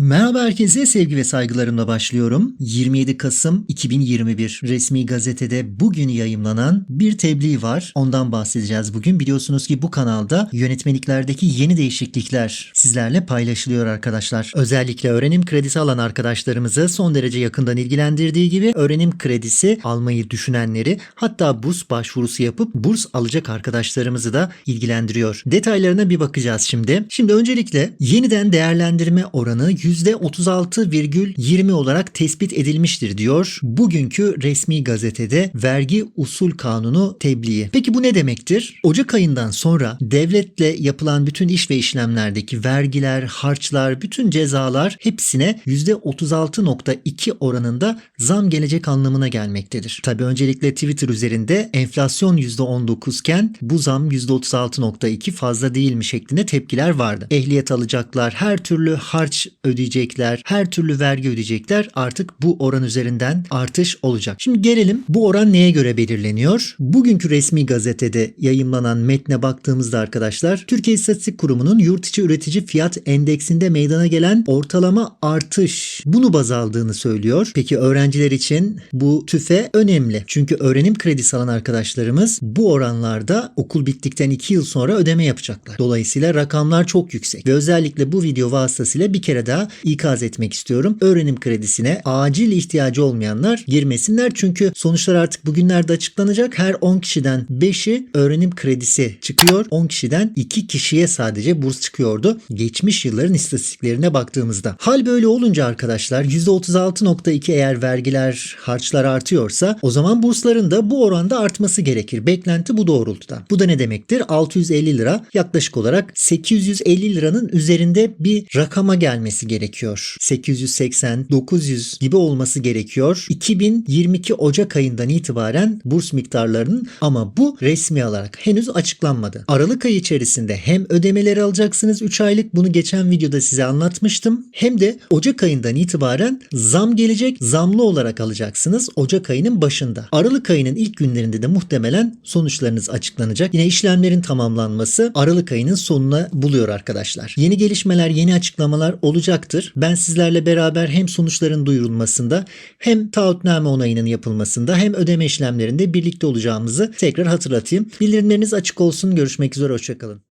Merhaba herkese sevgi ve saygılarımla başlıyorum. 27 Kasım 2021 resmi gazetede bugün yayımlanan bir tebliğ var. Ondan bahsedeceğiz bugün. Biliyorsunuz ki bu kanalda yönetmeliklerdeki yeni değişiklikler sizlerle paylaşılıyor arkadaşlar. Özellikle öğrenim kredisi alan arkadaşlarımızı son derece yakından ilgilendirdiği gibi öğrenim kredisi almayı düşünenleri hatta burs başvurusu yapıp burs alacak arkadaşlarımızı da ilgilendiriyor. Detaylarına bir bakacağız şimdi. Şimdi öncelikle yeniden değerlendirme oranı %36,20 olarak tespit edilmiştir diyor. Bugünkü resmi gazetede vergi usul kanunu tebliği. Peki bu ne demektir? Ocak ayından sonra devletle yapılan bütün iş ve işlemlerdeki vergiler, harçlar, bütün cezalar hepsine %36.2 oranında zam gelecek anlamına gelmektedir. Tabi öncelikle Twitter üzerinde enflasyon %19 iken bu zam %36.2 fazla değil mi şeklinde tepkiler vardı. Ehliyet alacaklar, her türlü harç ödeyecekler, her türlü vergi ödeyecekler. Artık bu oran üzerinden artış olacak. Şimdi gelelim bu oran neye göre belirleniyor? Bugünkü resmi gazetede yayımlanan metne baktığımızda arkadaşlar Türkiye İstatistik Kurumu'nun yurt içi üretici fiyat endeksinde meydana gelen ortalama artış bunu baz aldığını söylüyor. Peki öğrenciler için bu tüfe önemli. Çünkü öğrenim kredisi alan arkadaşlarımız bu oranlarda okul bittikten 2 yıl sonra ödeme yapacaklar. Dolayısıyla rakamlar çok yüksek. Ve özellikle bu video vasıtasıyla bir kere daha ikaz etmek istiyorum. Öğrenim kredisine acil ihtiyacı olmayanlar girmesinler. Çünkü sonuçlar artık bugünlerde açıklanacak. Her 10 kişiden 5'i öğrenim kredisi çıkıyor. 10 kişiden 2 kişiye sadece burs çıkıyordu. Geçmiş yılların istatistiklerine baktığımızda. Hal böyle olunca arkadaşlar %36.2 eğer vergiler, harçlar artıyorsa o zaman bursların da bu oranda artması gerekir. Beklenti bu doğrultuda. Bu da ne demektir? 650 lira yaklaşık olarak 850 liranın üzerinde bir rakama gelmesi gerekiyor. 880, 900 gibi olması gerekiyor. 2022 Ocak ayından itibaren burs miktarlarının ama bu resmi olarak henüz açıklanmadı. Aralık ayı içerisinde hem ödemeleri alacaksınız 3 aylık bunu geçen videoda size anlatmıştım. Hem de Ocak ayından itibaren zam gelecek zamlı olarak alacaksınız Ocak ayının başında. Aralık ayının ilk günlerinde de muhtemelen sonuçlarınız açıklanacak. Yine işlemlerin tamamlanması Aralık ayının sonuna buluyor arkadaşlar. Yeni gelişmeler, yeni açıklamalar olacaktır. Ben sizlerle beraber hem sonuçların duyurulmasında hem taahhütname onayının yapılmasında hem ödeme işlemlerinde birlikte olacağımızı tekrar hatırlatayım. Bildirimleriniz açık olsun. Görüşmek üzere. Hoşçakalın.